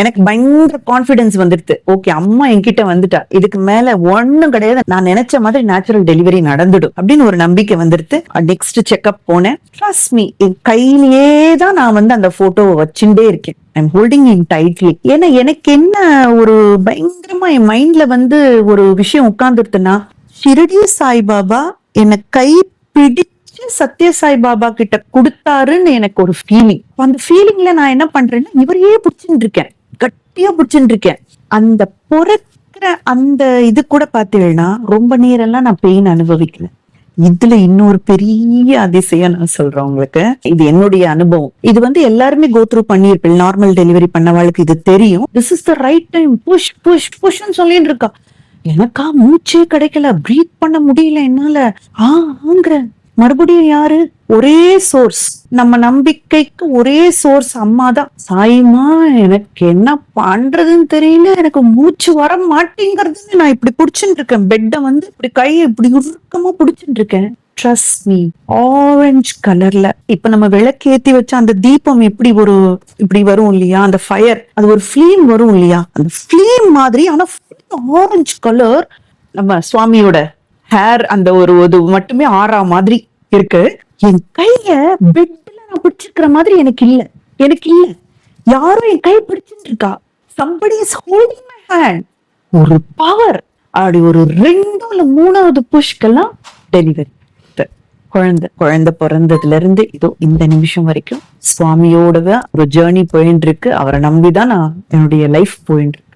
எனக்கு பயங்கர கான்பிடன்ஸ் வந்துடுது ஓகே அம்மா என்கிட்ட வந்துட்டா. இதுக்கு மேல ஒன்னும் கிடையாது. நான் நினைச்ச மாதிரி நேச்சுரல் டெலிவரி நடந்துடும் அப்படின்னு ஒரு நம்பிக்கை வந்துடுது நெக்ஸ்ட் செக்அப் போனேன். ட்ரஸ்ட் மீ என் கையிலேயே தான் நான் வந்து அந்த போட்டோவை வச்சுட்டே இருக்கேன். ஐம் ஹோல்டிங் இன் டைட்லி ஏன்னா எனக்கு என்ன ஒரு பயங்கரமா என் மைண்ட்ல வந்து ஒரு விஷயம் உட்கார்ந்துருதுன்னா ஷிரடி சாய்பாபா என்னை கை பிடிச்சு சத்ய சாய்பாபா கிட்ட கொடுத்தாருன்னு எனக்கு ஒரு ஃபீலிங் அந்த ஃபீலிங்ல நான் என்ன பண்றேன்னா இவரையே பிடிச்சிட்டு இருக்கேன். கட்டியா பிடிச்சிட்டு இருக்கேன் அந்த பொறக்கிற அந்த இது கூட பாத்தீங்கன்னா ரொம்ப நேரம்லாம் நான் பெயின் அனுபவிக்கல. இதுல இன்னொரு பெரிய அதிசயம் நான் சொல்றேன் உங்களுக்கு. இது என்னுடைய அனுபவம். இது வந்து எல்லாருமே கோத்ரூ பண்ணியிருப்பேன். நார்மல் டெலிவரி பண்ணவாளுக்கு இது தெரியும். This is the right time push push புஷ்ன்னு சொல்லிட்டு இருக்கா எனக்கா மூச்சே கிடைக்கல. ப்ரீத் பண்ண முடியல என்னால. ஆங்கிறேன். மறுபடியும் யாரு? ஒரே சோர்ஸ் நம்ம நம்பிக்கைக்கு ஒரே சோர்ஸ் அம்மா தான் சாயிமா எனக்கு என்ன பண்றதுன்னு தெரியல. எனக்கு மூச்சு வர மாட்டேங்கிறதுன்னு நான் இப்படி புடிச்சுட்டு இருக்கேன் பெட்டை வந்து இப்படி கையை இப்படி உருக்கமா புடிச்சுட்டு இருக்கேன் ட்ரஸ்ட் மீ ஆரஞ்சு கலர்ல இப்ப நம்ம விளக்கு ஏத்தி வச்ச அந்த தீபம் எப்படி ஒரு இப்படி வரும் இல்லையா? அந்த ஃபயர் அது ஒரு ஃபிளீம் வரும் இல்லையா? அந்த ஃபிளீம் மாதிரி ஆனா ஆரஞ்சு கலர் நம்ம சுவாமியோட ஹேர் அந்த ஒரு இது மட்டுமே ஆறா மாதிரி இருக்கு. என் கைய பெட்ல நான் பிடிச்சிருக்கிற மாதிரி எனக்கு இல்ல. எனக்கு இல்ல. யாரும் என் கை பிடிச்சிட்டு இருக்கா somebody is holding my hand ஒரு பவர் அப்படி ஒரு ரெண்டு இல்ல மூணாவது புஷ்கெல்லாம் டெலிவரி குழந்தை குழந்தை பிறந்ததுல இருந்து இதோ இந்த நிமிஷம் வரைக்கும் சுவாமியோட ஒரு ஜேர்னி போயின்னு இருக்கு அவரை நம்பிதான் நான் என்னுடைய லைஃப் போயின்னு இருக்கு